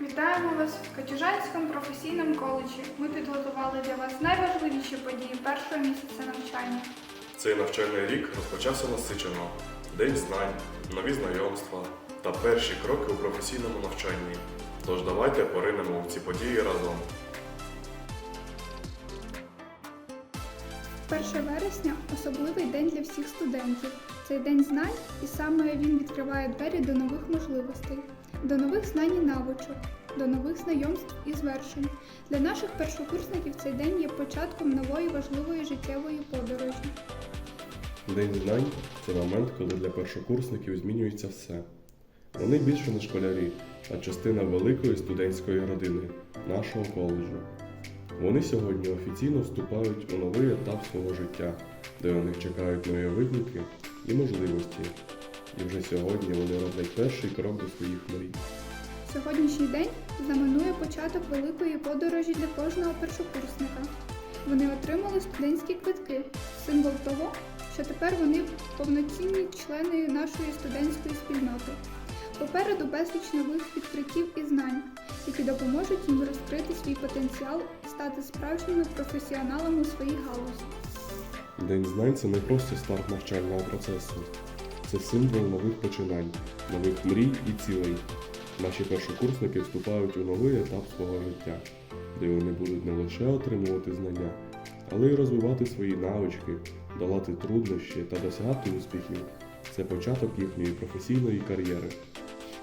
Вітаємо вас в Катюжанському професійному коледжі. Ми підготували для вас найважливіші події першого місяця навчання. Цей навчальний рік розпочався насичено. День знань, нові знайомства та перші кроки у професійному навчанні. Тож давайте поринемо в ці події разом. 1 вересня особливий день для всіх студентів. Цей день знань, і саме він відкриває двері до нових можливостей, до нових знань і навичок, до нових знайомств і звершень. Для наших першокурсників цей день є початком нової важливої життєвої подорожі. День знань це момент, коли для першокурсників змінюється все. Вони більше не школярі, а частина великої студентської родини нашого коледжу. Вони сьогодні офіційно вступають у новий етап свого життя, де на них чекають нові виклики і можливості. І вже сьогодні вони роблять перший крок до своїх мрій. Сьогоднішній день знаменує початок великої подорожі для кожного першокурсника. Вони отримали студентські квитки, символ того, що тепер вони повноцінні члени нашої студентської спільноти. Попереду безліч нових відкриттів і знань, які допоможуть їм розкрити свій потенціал і стати справжніми професіоналами у своїй галузі. День знань це не просто старт навчального процесу, це символ нових починань, нових мрій і цілей. Наші першокурсники вступають у новий етап свого життя, де вони будуть не лише отримувати знання, але й розвивати свої навички, долати труднощі та досягати успіхів. Це початок їхньої професійної кар'єри.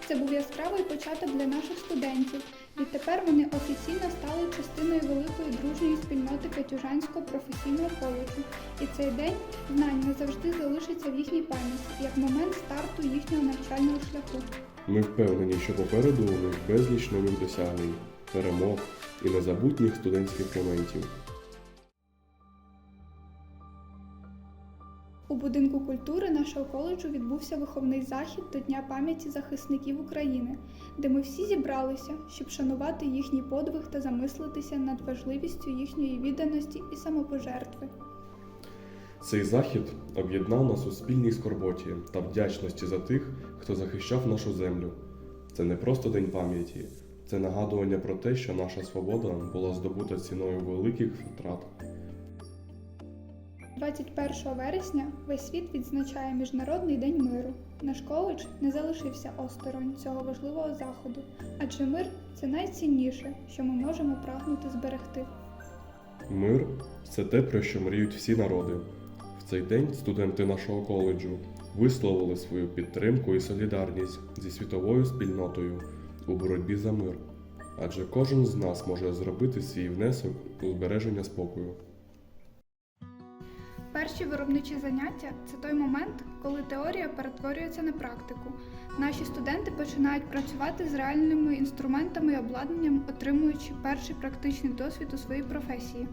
Це був яскравий початок для наших студентів. Відтепер вони офіційно стали частиною великої дружньої спільноти Катюжанського професійного коледжу. І цей день знань назавжди залишиться пам'яті як момент старту їхнього навчального шляху. Ми впевнені, що попереду у них безліч нових досягнень, перемог і незабутніх студентських моментів. У будинку культури нашого коледжу відбувся виховний захід до Дня пам'яті захисників України, де ми всі зібралися, щоб шанувати їхній подвиг та замислитися над важливістю їхньої відданості і самопожертви. Цей захід об'єднав нас у спільній скорботі та вдячності за тих, хто захищав нашу землю. Це не просто день пам'яті, це нагадування про те, що наша свобода була здобута ціною великих втрат. 21 вересня весь світ відзначає Міжнародний день миру. Наш коледж не залишився осторонь цього важливого заходу, адже мир це найцінніше, що ми можемо прагнути зберегти. Мир це те, про що мріють всі народи. Цей день студенти нашого коледжу висловили свою підтримку і солідарність зі світовою спільнотою у боротьбі за мир. Адже кожен з нас може зробити свій внесок у збереження спокою. Перші виробничі заняття це той момент, коли теорія перетворюється на практику. Наші студенти починають працювати з реальними інструментами і обладнанням, отримуючи перший практичний досвід у своїй професії.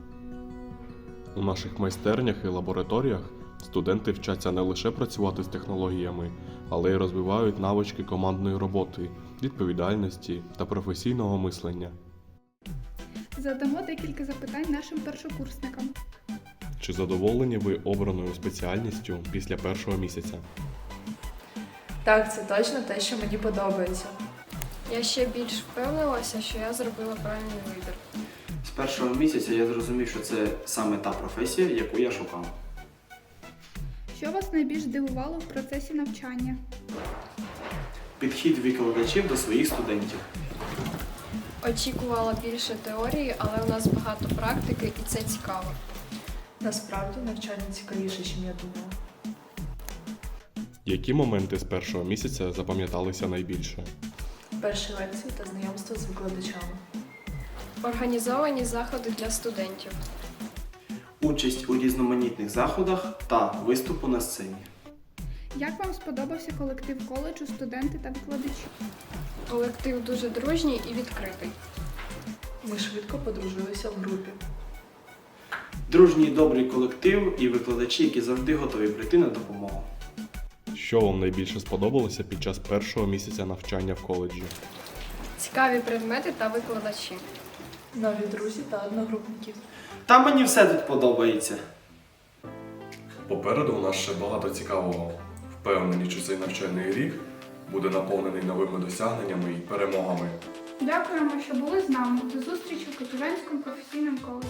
У наших майстернях і лабораторіях студенти вчаться не лише працювати з технологіями, але й розвивають навички командної роботи, відповідальності та професійного мислення. Задамо декілька запитань нашим першокурсникам. Чи задоволені ви обраною спеціальністю після першого місяця? Так, це точно те, що мені подобається. Я ще більш впевнилася, що я зробила правильний вибір. Першого місяця я зрозумів, що це саме та професія, яку я шукав. Що вас найбільш здивувало в процесі навчання? Підхід викладачів до своїх студентів. Очікувала більше теорії, але у нас багато практики і це цікаво. Насправді навчання цікавіше, ніж я думала. Які моменти з першого місяця запам'яталися найбільше? Перші лекції та знайомство з викладачами. Організовані заходи для студентів. Участь у різноманітних заходах та виступу на сцені. Як вам сподобався колектив коледжу, студенти та викладачі? Колектив дуже дружній і відкритий. Ми швидко подружилися в групі. Дружній добрий колектив і викладачі, які завжди готові прийти на допомогу. Що вам найбільше сподобалося під час першого місяця навчання в коледжі? Цікаві предмети та викладачі. Нові друзі та одногрупники. Та мені все тут подобається. Попереду у нас ще багато цікавого. Впевнені, що цей навчальний рік буде наповнений новими досягненнями і перемогами. Дякуємо, що були з нами. До зустрічі в Катуренському професійному коледжі.